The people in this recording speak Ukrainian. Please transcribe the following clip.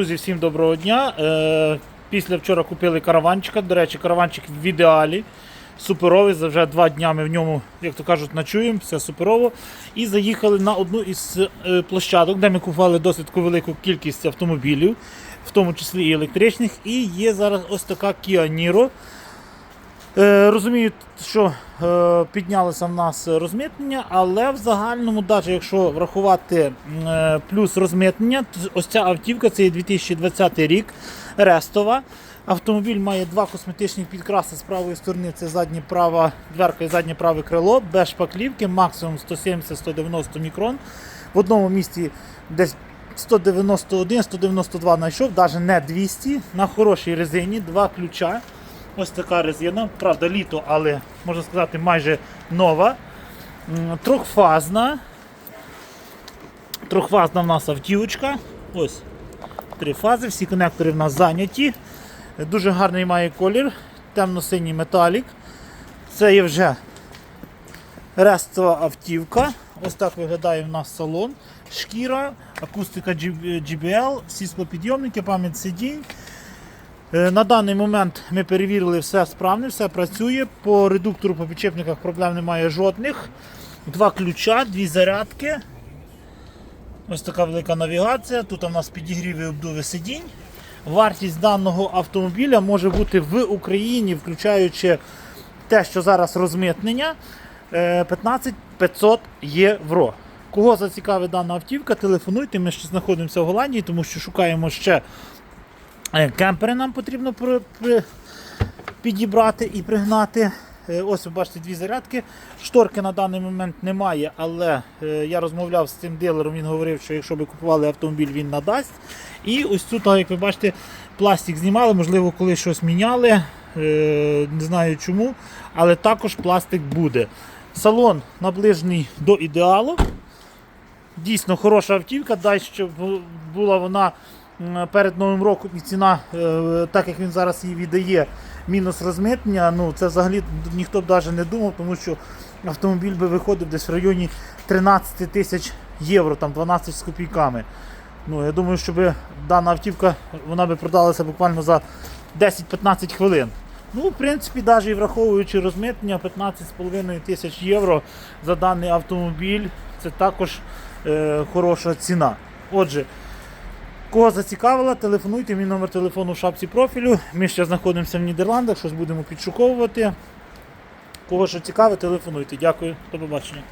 Друзі, всім доброго дня. Е, Після вчора купили караванчика. До речі, караванчик в ідеалі. Суперовий. За вже два дня ми в ньому, як то кажуть, ночуємо, все суперово. І заїхали на одну із е, площадок, де ми купували досить велику кількість автомобілів, в тому числі і електричних. І є зараз ось така Kia Niro. Е, Розумію, що е, піднялося в нас розмитнення, але в загальному, навіть якщо врахувати е, плюс розмитнення, ось ця автівка це 2020 рік, рестова. Автомобіль має два косметичні підкраси з правої сторони. Це задня права дверка і заднє праве крило, без шпаклівки, максимум 170-190 мікрон. В одному місці десь 191-192 знайшов, навіть не 200 на хорошій резині, два ключа. Ось така резина, правда, літо, але можна сказати, майже нова. М, Трьохфазна. Трьохфазна в нас автівочка. Ось три фази, всі конектори в нас зайняті. Дуже гарний має колір, темно-синій металік. Це є вже рестова автівка. Ось так виглядає в нас салон. Шкіра, акустика GBL, всі склопідйомники, пам'ять сидінь. Е, На даний момент ми перевірили все справне, все працює. По редуктору по підчепниках проблем немає жодних. Два ключа, дві зарядки. Ось така велика навігація. Тут у нас підігрів і обдуви сидінь. Вартість даного автомобіля може бути в Україні, включаючи те, що зараз розмитнення, е, 15 500 євро. Кого зацікавить дана автівка, телефонуйте. Ми ще знаходимося в Голландії, тому що шукаємо ще Е, Кемпери нам потрібно при, при, підібрати і пригнати. Е, Ось ви бачите дві зарядки. Шторки на даний момент немає, але е, я розмовляв з цим дилером, він говорив, що якщо ви купували автомобіль, він надасть. І ось тут, як ви бачите, пластик знімали, можливо, коли щось міняли. е, Не знаю чому, але також пластик буде. Салон наближений до ідеалу. Дійсно хороша автівка, щоб була вона перед Новим роком і ціна, е, так як він зараз її віддає, мінус розмитнення, ну це взагалі ніхто б навіть не думав, тому що автомобіль би виходив десь в районі 13 тисяч євро, там 12 з копійками. Ну, я думаю, що дана автівка вона би продалася буквально за 10-15 хвилин. Ну, в принципі, навіть враховуючи розмитнення 15,5 тисяч євро за даний автомобіль, це також е, хороша ціна. Отже, кого зацікавила, телефонуйте, мій номер телефону в шапці профілю. Ми ще знаходимося в Нідерландах, щось будемо підшуковувати. Кого що цікаве, телефонуйте. Дякую, до побачення.